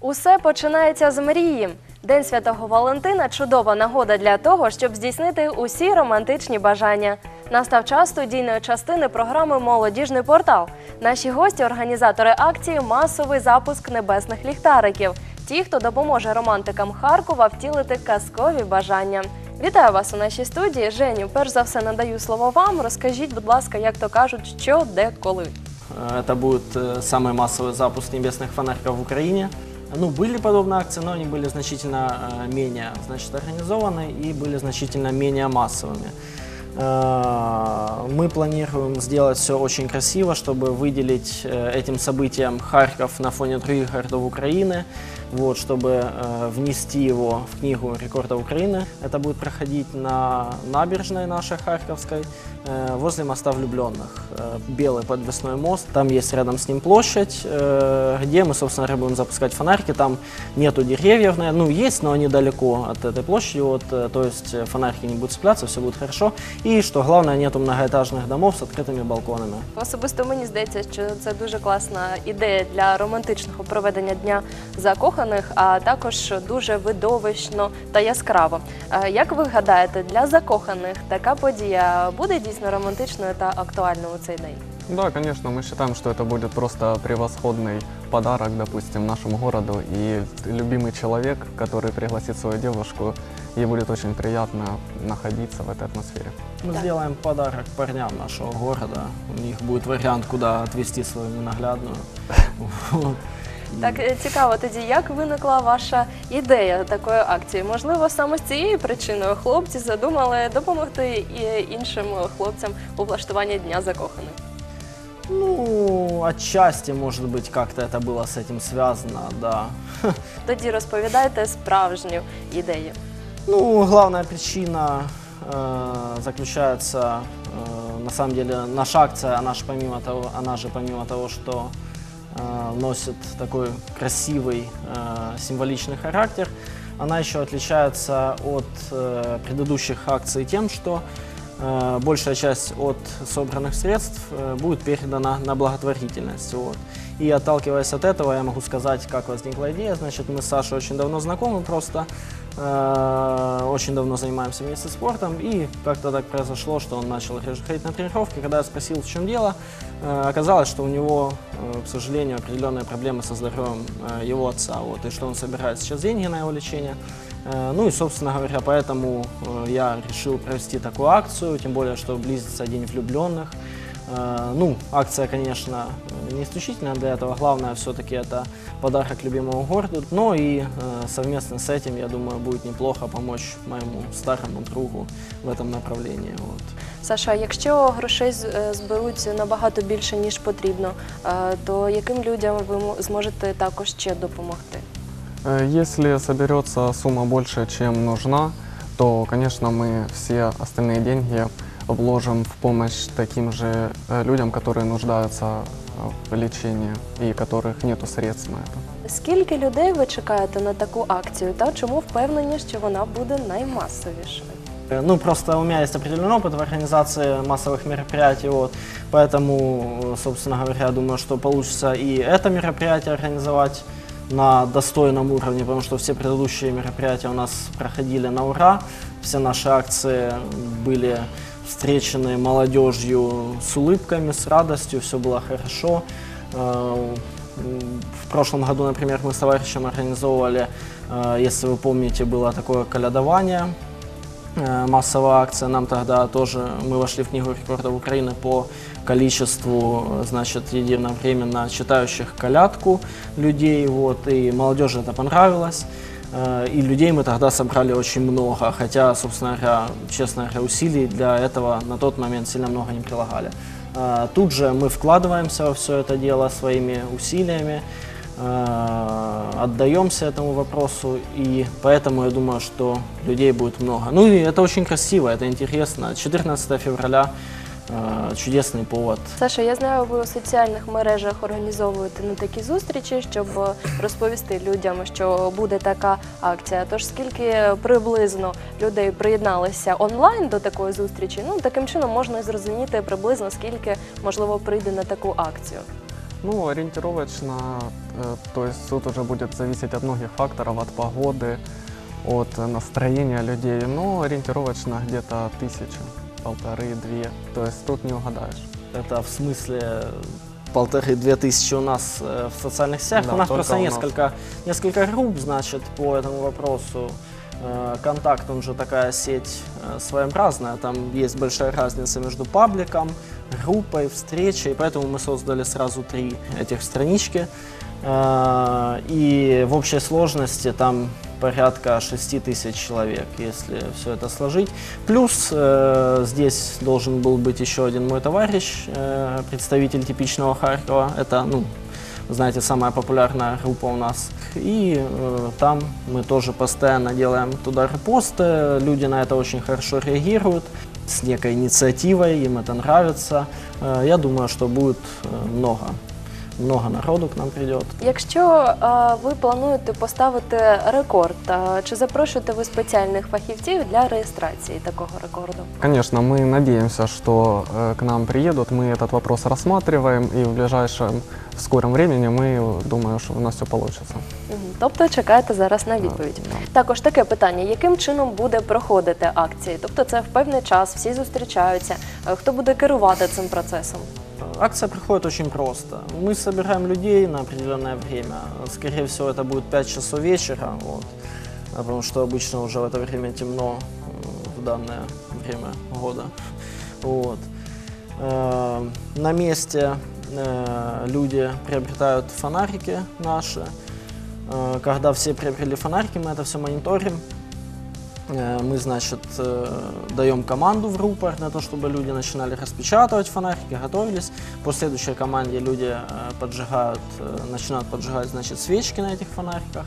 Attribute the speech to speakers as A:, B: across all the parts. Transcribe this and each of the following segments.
A: Усе починається з мрії. День святого Валентина чудова нагода для того, щоб здійснити усі романтичні бажання. Настав час студійної частини програми Молодіжний портал. Наші гості, організатори акції Масовий запуск небесних ліхтариків. Ті, хто допоможе романтикам Харкова втілити казкові бажання. Вітаю вас у нашій студії. Женю, перш за все надаю слово вам. Розкажіть, будь ласка, як то кажуть, що, де, коли.
B: Э, Это будет э, самый массовый запуск небесных фонариков в Украине. Ну, были подобные акции, но они были значительно э, менее значит, организованы и были значительно менее массовыми. Э, Мы планируем сделать все очень красиво, чтобы выделить э, этим событием Харьков на фоне других городов Украины, вот, чтобы э, внести его в книгу рекордов Украины. Это будет проходить на набережной нашей Харьковской, э, возле моста влюбленных. Э, Белый подвесной мост, там есть рядом с ним площадь, э, где мы, собственно, будем запускать фонарики. Там нету деревьев, наверное, ну есть, но они далеко от этой площади, вот, э, то есть э, фонарики не будут цепляться, все будет хорошо. И, что главное, нету многоэтажных домов с открытыми балконами.
A: Особисто мені здається, що це дуже класна ідея для романтичного проведення дня закоханих, а також дуже видовищно та яскраво. Е, Як ви гадаєте, для закоханих така подія буде дійсно романтичною та актуальною у цей день?
C: Да, конечно, мы считаем, что это будет просто превосходный подарок, допустим, нашему городу. И любимый человек, который пригласит свою девушку, ей будет очень приятно находиться в этой атмосфере.
B: Мы
A: Да.
B: сделаем подарок парням нашего города. У них будет вариант, куда отвезти свою ненаглядную. Вот.
A: Так е, цікаво тоді, як виникла ваша ідея такої акції? Можливо, саме з цією причиною хлопці задумали допомогти і іншим хлопцям у влаштуванні дня закоханих.
B: Ну, отчасти, может быть, как-то это было с этим связано, да.
A: Тоді розповідайте справжню ідею.
B: Ну, главная причина э, заключается, э, на самом деле, наша акция, она же помимо того, она же помимо того, что э, носит такой красивый э, символичный характер, она еще отличается от э, предыдущих акций тем, что э, большая часть от собранных средств э, будет передана на благотворительность. Вот. И отталкиваясь от этого, я могу сказать, как возникла идея. Значит, мы с Сашей очень давно знакомы просто, э, очень давно занимаемся вместе спортом, и как-то так произошло, что он начал ходить на тренировки. Когда я спросил, в чем дело, э, оказалось, что у него, э, к сожалению, определенные проблемы со здоровьем э, его отца, вот, и что он собирает сейчас деньги на его лечение. Э, Ну и, собственно говоря, поэтому э, я решил провести такую акцию, тем более, что близится День влюбленных. Э, Ну, акция, конечно, э, не исключительно для этого. Главное все-таки это подарок любимому городу. Но и э, совместно с этим, я думаю, будет неплохо помочь моему старому другу в этом направлении. Вот.
A: Саша, якщо грошей з- е, зберуть набагато більше ніж потрібно, е, то яким людям ви мо- зможете також ще допомогти?
C: Э, Если соберется сумма больше, чем нужна, то, конечно, мы все остальные деньги вложим в помощь таким же э, людям, которые нуждаются э, в лечении и которых нет средств на это.
A: Скільки людей ви чекаєте на таку акцію та чому впевнені, що вона буде наймасовішою?
B: Э, Ну, просто у меня есть определенный опыт в организации массовых мероприятий, вот, поэтому, э, собственно говоря, я думаю, что получится и это мероприятие организовать на достойном уровне, потому что все предыдущие мероприятия у нас проходили на ура, все наши акции были встречены молодежью с улыбками, с радостью, все было хорошо. Э, м, В прошлом году, например, мы с товарищем организовывали, э, если вы помните, было такое колядование, э, массовая акция. Нам тогда тоже, мы вошли в Книгу рекордов Украины по количеству, э, значит, единовременно читающих колядку людей, вот, и молодежи это понравилось. Э, И людей мы тогда собрали очень много, хотя, собственно говоря, честно говоря, усилий для этого на тот момент сильно много не прилагали. Э, Тут же мы вкладываемся во все это дело своими усилиями, э, отдаемся этому вопросу, и поэтому я думаю, что людей будет много. Ну и это очень красиво, это интересно. 14 февраля э, чудесный повод.
A: Саша, я знаю, ви у соціальних мережах організовуєте ну, такі зустрічі, щоб е, розповісти людям, що буде така акція. Тож скільки приблизно людей приєдналися онлайн до такої зустрічі? Ну таким чином можна і зрозуміти приблизно скільки можливо прийде на таку акцію.
C: Ну, ориентировочно, э, то есть тут уже будет зависеть от многих факторов, от погоды, от э, настроения людей. Но ориентировочно где-то тысяча, Полторы, две. То есть тут не угадаешь.
B: Это в смысле полторы-две тысячи у нас э, в социальных сетях.
C: Да,
B: у нас просто
C: у нас.
B: несколько, несколько групп, значит, по этому вопросу. Э, Контакт, он же такая сеть э, своеобразная, там есть большая разница между пабликом, группой, встречей, поэтому мы создали сразу три этих странички. Э, И в общей сложности там порядка 6 тысяч человек, если все это сложить. Плюс э, здесь должен был быть еще один мой товарищ, э, представитель типичного Харькова. Это, ну, знаете, самая популярная группа у нас. И э, там мы тоже постоянно делаем туда репосты. Люди на это очень хорошо реагируют с некой инициативой, им это нравится. Э, я думаю, что будет э, много. Много народу к нам придет.
A: Якщо е, ви плануєте поставити рекорд, е, чи запрошуєте ви спеціальних фахівців для реєстрації такого рекорду?
C: Конечно, мы надеемся, что э, к нам приедут, мы этот вопрос рассматриваем, и в ближайшем в скором времени мы думаю, что у нас все получится.
A: Мгм. Тобто чекаєте зараз на відповідь.
C: Да.
A: Також таке питання: яким чином буде проходити акції? Тобто, це в певний час, всі зустрічаються. Е, Хто буде керувати цим процесом?
B: Акция проходит очень просто. Мы собираем людей на определенное время. Скорее всего, это будет 5 часов вечера, вот, потому что обычно уже в это время темно в данное время года. Вот. Э, На месте э, люди приобретают фонарики наши. Э, Когда все приобрели фонарики, мы это все мониторим. Э, Мы, значит, э, даем команду в рупор на то, чтобы люди начинали распечатывать фонарики, готовились. По следующей команде люди э, поджигают, э, начинают поджигать, значит, свечки на этих фонариках.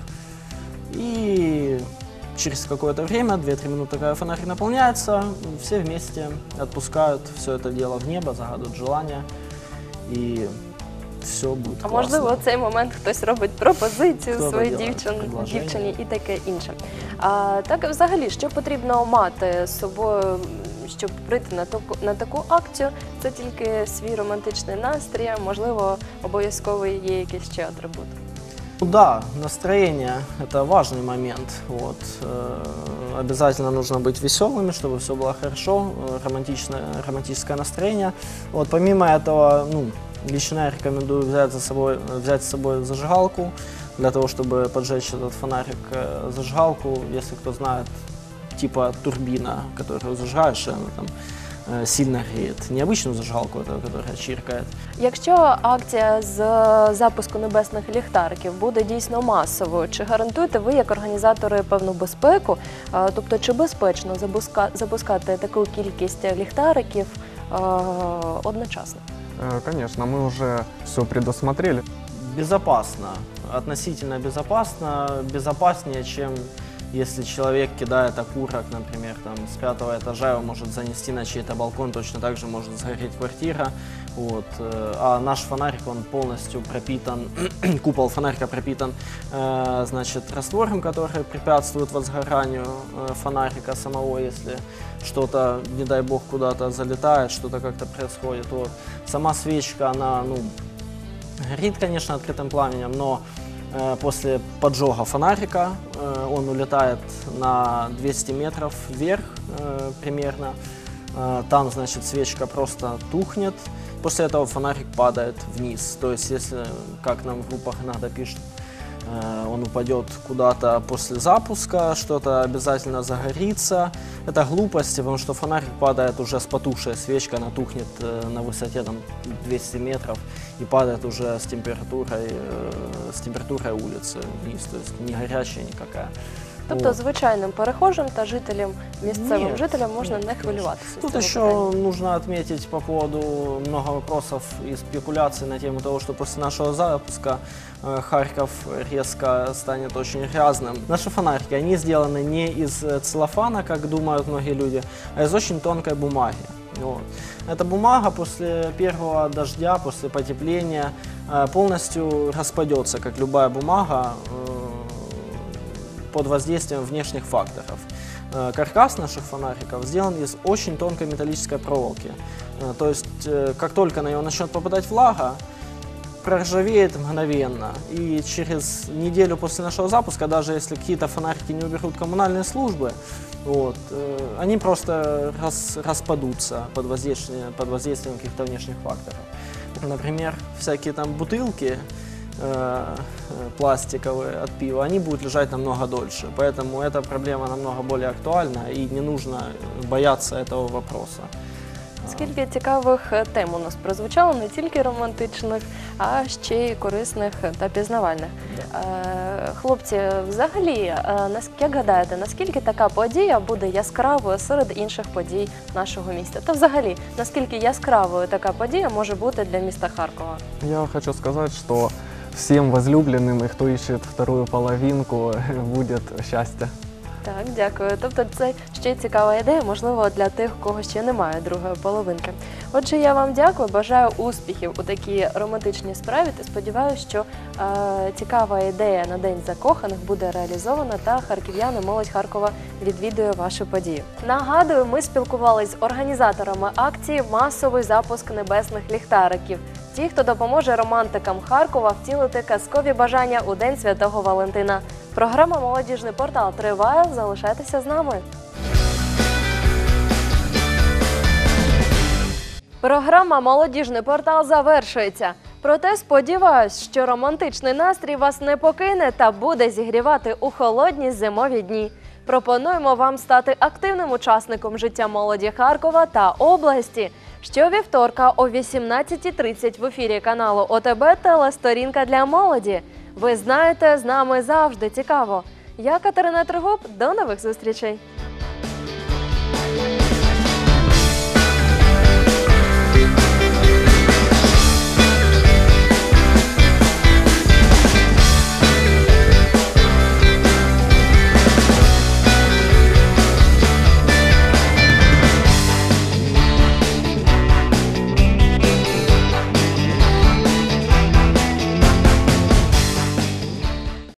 B: И через какое-то время, 2-3 минуты, когда фонарик наполняется, все вместе отпускают все это дело в небо, загадывают желание. И все будет
A: А
B: классно.
A: можливо, в цей момент хтось робить пропозицію
B: Хто
A: своїй
B: робить
A: дівчин,
B: предложення.
A: дівчині і таке інше. А, так, взагалі, що потрібно мати з собою, м, щоб прийти на таку, на таку акцію? Це тільки свій романтичний настрій, а, можливо, обов'язковий є якийсь ще атрибут.
B: Ну Да, настроение – это важный момент. Вот. Э, Обязательно нужно быть веселыми, чтобы все было хорошо, э, романтичное, романтическое настроение. Вот. Помимо этого, ну, лично я рекомендую взять, за собой, взять с собой зажигалку для того, чтобы поджечь этот фонарик. Э, Зажигалку, если кто знает, типа турбина, которую зажигаешь, и она там э, сильно греет. Не обычную зажигалку, это, которая чиркает,
A: Якщо акція з запуску небесних ліхтариків буде дійсно масовою, чи гарантуєте ви як організатори певну безпеку? А, Тобто, чи безпечно запуска- запускати таку кількість ліхтариків а, одночасно?
C: Э, Конечно, мы уже все предусмотрели.
B: Безопасно, относительно безопасно, безопаснее, чем если человек кидает окурок, например, там, с пятого этажа, его может занести на чей-то балкон, точно так же может сгореть квартира. Вот. э, А наш фонарик, он полностью пропитан, купол фонарика пропитан, э, значит, раствором, который препятствует возгоранию э, фонарика самого, если что-то, не дай бог, куда-то залетает, что-то как-то происходит. Вот. Сама свечка, она, ну, горит, конечно, открытым пламенем, но после поджога фонарика он улетает на 200 метров вверх примерно. Там, значит, свечка просто тухнет. После этого фонарик падает вниз. То есть, если, как нам в группах иногда пишут, э, он упадет куда-то после запуска, что-то обязательно загорится. Это глупости, потому что фонарик падает уже с потухшей она тухнет э, на высоте там, 200 метров и падает уже с температурой, э, с температурой улицы вниз, то есть не горячая никакая.
A: Тобто звичайним перехожим та жителям, місцевим
B: Нет,
A: жителям можна
B: нет,
A: не хвилюватися. з
B: Тут
A: цього
B: еще
A: питання.
B: нужно отметить по поводу много вопросов и спекуляций на тему того, что после нашего запуска э, Харьков резко станет очень грязным. Наши фонарики, они сделаны не из э, целлофана, как думают многие люди, а из очень тонкой бумаги. Вот. Эта бумага после первого дождя, после потепления э, полностью распадется, как любая бумага, э, под воздействием внешних факторов. Э, Каркас наших фонариков сделан из очень тонкой металлической проволоки. То есть, как только на него начнет попадать влага, проржавеет мгновенно. И через неделю после нашего запуска, даже если какие-то фонарики не уберут коммунальные службы, вот, э, они просто рас- распадутся под воздействием, под воздействием каких-то внешних факторов. Например, всякие там бутылки э, пластиковые от пива, они будут лежать намного дольше. Поэтому эта проблема намного более актуальна и не нужно бояться этого вопроса.
A: Скільки цікавих е, тем у нас прозвучало, не тільки романтичних, а ще й корисних та пізнавальних. Е, Хлопці, взагалі, е, як гадаєте, наскільки така подія буде яскравою серед інших подій нашого міста? Та взагалі, наскільки яскравою така подія може бути для міста Харкова?
C: Я хочу сказать, что всем возлюбленным и кто ищет вторую половинку, будет счастье.
A: Так, дякую. Тобто це ще цікава ідея, можливо, для тих, у кого ще немає другої половинки. Отже, я вам дякую, бажаю успіхів у такій романтичній справі. Та сподіваюся, що е, цікава ідея на день закоханих буде реалізована, та харків'яни молодь Харкова відвідує вашу подію. Нагадую, ми спілкувалися з організаторами акції Масовий запуск небесних ліхтариків. Ті, хто допоможе романтикам Харкова втілити казкові бажання у День Святого Валентина. Програма Молодіжний портал триває. Залишайтеся з нами. Програма Молодіжний портал завершується. Проте сподіваюсь, що романтичний настрій вас не покине та буде зігрівати у холодні зимові дні. Пропонуємо вам стати активним учасником життя молоді Харкова та області. Щовівторка о 18.30 в ефірі каналу ОТБ телесторінка для молоді. Ви знаєте, з нами завжди цікаво. Я Катерина Тригуб. До нових зустрічей.